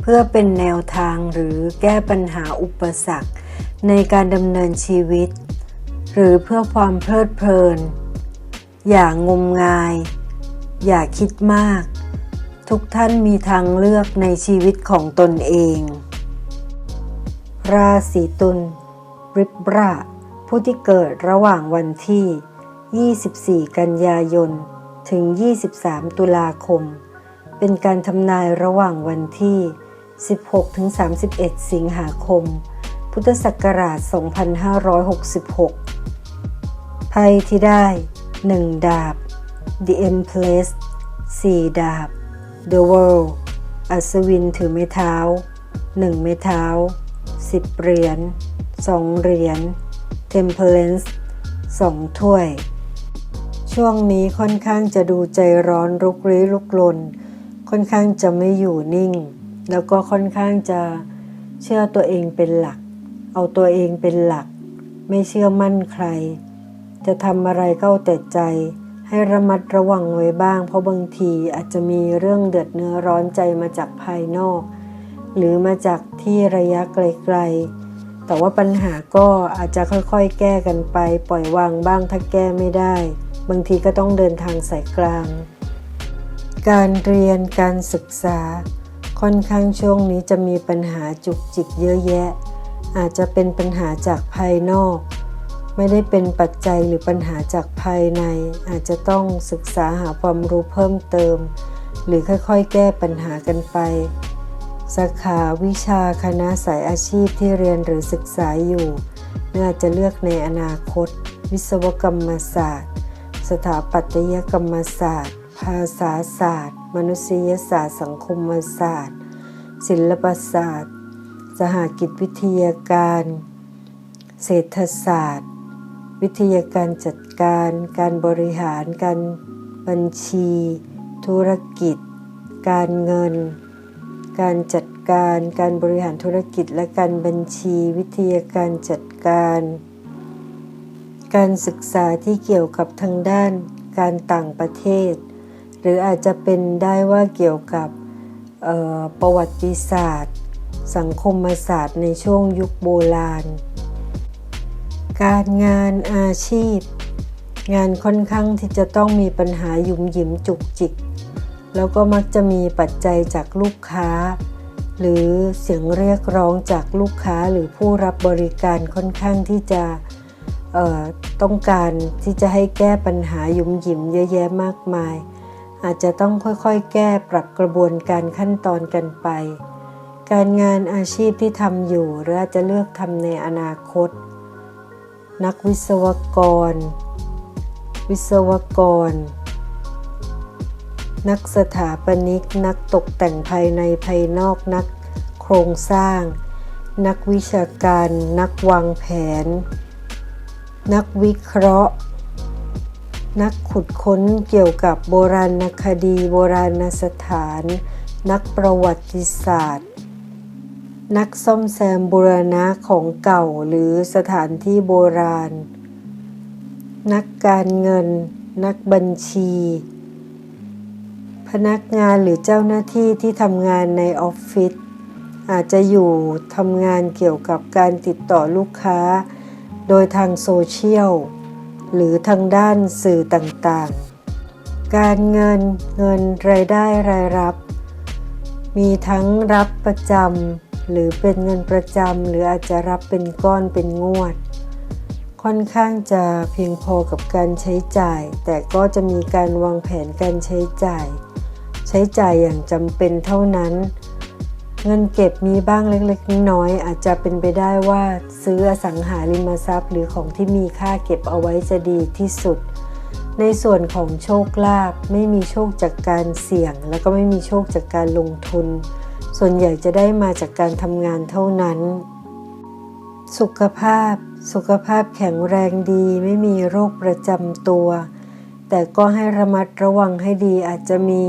เพื่อเป็นแนวทางหรือแก้ปัญหาอุปสรรค ในการดำเนินชีวิต หรือเพื่อความเพลิดเพลิน อย่างงมงาย อย่าคิดมาก ทุกท่านมีทางเลือกในชีวิตของตนเอง ราศีตุลริบราผู้ที่เกิดระหว่างวันที่ 24 กันยายน ถึง 23 ตุลาคม เป็นการทำนายระหว่างวันที่ 16-31 สิงหาคม พุทธศักราช 2566 ไพ่ที่ได้ 1 ดาบ The Empress 4 ดาบ The World อัศวินถือไม้เท้า 1 ไม้เท้า 10 เหรียญ 2 เหรียญ Temperance 2 ถ้วย ช่วงนี้ค่อนข้างจะดูใจร้อนรุกรี้ลุกลน ค่อนข้างจะไม่อยู่นิ่ง แล้วก็ค่อนข้างจะเชื่อตัวเองเป็นหลัก เอาตัวเองเป็นหลัก ไม่เชื่อมั่นใคร จะทำอะไรก็แต่ใจ ให้ระมัดระวังไว้บ้าง เพราะบางทีอาจจะมีเรื่องเดือดเนื้อร้อนใจมาจากภายนอก หรือมาจากที่ระยะไกลๆ แต่ว่าปัญหาก็อาจจะค่อยๆ แก้กันไป ปล่อยวางบ้างถ้าแก้ไม่ได้ บางทีก็ต้องเดินทางสายกลาง การเรียนการศึกษา ค่อนข้างช่วงนี้จะมีปัญหาจุกจิกเยอะแยะ อาจจะเป็นปัญหาจากภายนอก ไม่ได้เป็นปัจจัยหรือปัญหาจากภายใน อาจจะต้องศึกษาหาความรู้เพิ่มเติม หรือค่อยๆ แก้ปัญหากันไป สาขาวิชาคณะสายอาชีพที่เรียนหรือศึกษาอยู่น่าจะเลือกในอนาคต วิศวกรรมศาสตร์ สถาปัตยกรรมศาสตร์ ภาษาศาสตร์ มนุษยศาสตร์ สังคมศาสตร์ ศิลปศาสตร์ สหกิจวิทยาการ เศรษฐศาสตร์ วิทยาการจัดการ การบริหาร การบัญชี ธุรกิจ การเงิน การจัดการ การบริหารธุรกิจและการบัญชี วิทยาการจัดการ การศึกษาที่เกี่ยวกับทางด้านการต่างประเทศ หรืออาจจะเป็นได้ว่าเกี่ยวกับประวัติศาสตร์ สังคมศาสตร์ในช่วงยุคโบราณ การงานอาชีพ งานค่อนข้างที่จะต้องมีปัญหาหยุมหยิมจุกจิก แล้วก็มักจะมีปัจจัยจากลูกค้า หรือเสียงเรียกร้องจากลูกค้าหรือผู้รับบริการค่อนข้างที่จะต้องการที่จะให้แก้ปัญหาหยุมหยิมเยอะแยะมากมาย อาจจะต้องค่อยๆ แก้ปรับกระบวนการขั้นตอนกันไป การงานอาชีพที่ทำอยู่หรืออาจจะเลือกทำในอนาคต นักวิศวกร วิศวกร นักสถาปนิก นักตกแต่งภายในภายนอกนักโครงสร้าง นักวิชาการ นักวางแผน นักวิเคราะห์ นักขุดค้นเกี่ยวกับโบราณคดีโบราณสถาน นักประวัติศาสตร์ นักซ่อมแซมบูรณะของเก่าหรือสถานที่โบราณ นักการเงิน นักบัญชี พนักงานหรือเจ้าหน้าที่ที่ทำงานในออฟฟิศอาจจะอยู่ทำงานเกี่ยวกับการติดต่อลูกค้า โดยทางโซเชียล หรือทางด้านสื่อต่างๆ การเงินเงินรายได้รายรับ มีทั้งรับประจำหรือเป็นเงินประจำหรืออาจจะรับเป็นก้อนเป็นงวด ค่อนข้างจะเพียงพอกับการใช้จ่าย แต่ก็จะมีการวางแผนการใช้จ่าย ใช้จ่ายอย่างจำเป็นเท่านั้น เงินเก็บมีบ้างเล็กๆ น้อยๆอาจจะเป็นไปได้ว่าซื้ออสังหาริมทรัพย์ หรือของที่มีค่าเก็บเอาไว้จะดีที่สุด ในส่วนของโชคลาภไม่มีโชคจากการเสี่ยง แล้วก็ไม่มีโชคจากการลงทุน ส่วนใหญ่จะได้มาจากการทำงานเท่านั้น สุขภาพ สุขภาพแข็งแรงดี ไม่มีโรคประจำตัว แต่ก็ให้ระมัดระวังให้ดีอาจจะมี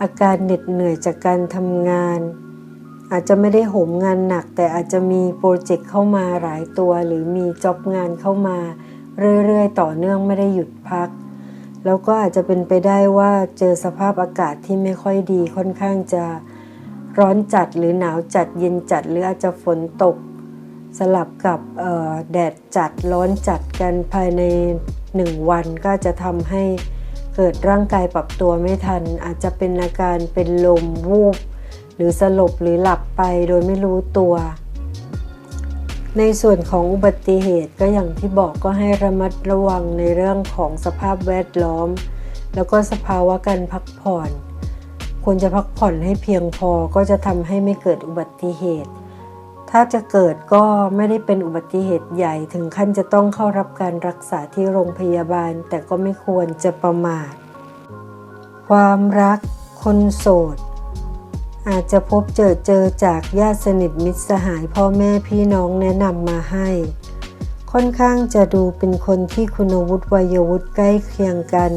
อาการเหน็ดเหนื่อยจากการทำงาน อาจจะไม่ได้โหมงานหนัก แต่อาจจะมีโปรเจกต์เข้ามาหลายตัว หรือมีจ็อบงานเข้ามาเรื่อยๆ ต่อเนื่องไม่ได้หยุดพัก แล้วก็อาจจะเป็นไปได้ว่าเจอสภาพอากาศที่ไม่ค่อยดีค่อนข้างจะร้อนจัดหรือหนาวจัดเย็นจัด หรืออาจจะฝนตก สลับกับแดดจัดร้อนจัดกันภายในหนึ่งวันก็จะทำให้เกิดร่างกายปรับตัวไม่ทัน อาจจะเป็นอาการเป็นลมวูบ หรือสลบหรือหลับไปโดยไม่รู้ตัว ในส่วนของอุบัติเหตุก็อย่างที่บอกก็ให้ระมัดระวังในเรื่องของสภาพแวดล้อม แล้วก็สภาวะการพักผ่อน ควรจะพักผ่อนให้เพียงพอก็จะทำให้ไม่เกิดอุบัติเหตุ ถ้าจะเกิดก็ไม่ได้เป็นอุบัติเหตุใหญ่ถึงขั้นจะต้องเข้ารับการรักษาที่โรงพยาบาล แต่ก็ไม่ควรจะประมาทความรักคนโสด อาจจะพบเจอเจอจากญาติสนิทมิตรสหายพ่อแม่พี่น้องแนะนำมาให้ ค่อนข้างจะดูเป็นคนที่คุณวุฒิวัยวุฒิใกล้เคียงกัน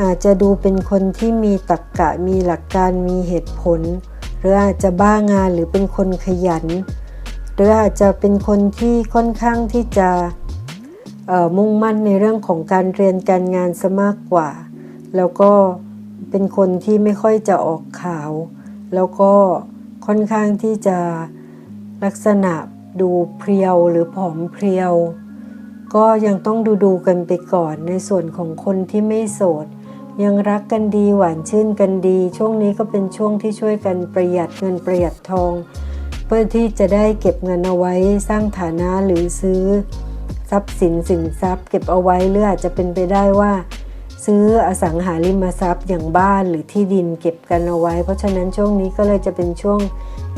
อาจจะดูเป็นคนที่มีตรรกกะมีหลักการมีเหตุผล หรืออาจจะบ้างานหรือเป็นคนขยัน หรืออาจจะเป็นคนที่ค่อนข้างที่จะมุ่งมั่นในเรื่องของการเรียนการงานซะมากกว่า แล้วก็เป็นคนที่ไม่ค่อยจะออกข่าว แล้วก็ค่อนข้างที่จะลักษณะดูเพรียวหรือผอมเพรียว ก็ยังต้องดูดูกันไปก่อนในส่วนของคนที่ไม่โสด ยังรักกันดีหวานชื่นกันดี ช่วงนี้ก็เป็นช่วงที่ช่วยกันประหยัดเงินประหยัดทอง เพื่อที่จะได้เก็บเงินเอาไว้สร้างฐานะหรือซื้อ ทรัพย์สินสินทรัพย์ เก็บเอาไว้หรืออาจจะเป็นไปได้ว่า ซื้ออสังหาริมทรัพย์อย่างบ้านหรือที่ดินเก็บกันเอาไว้ เพราะฉะนั้นช่วงนี้ก็เลยจะเป็นช่วง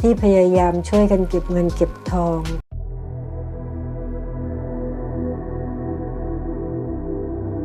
ที่พยายามช่วยกันเก็บเงินเก็บทอง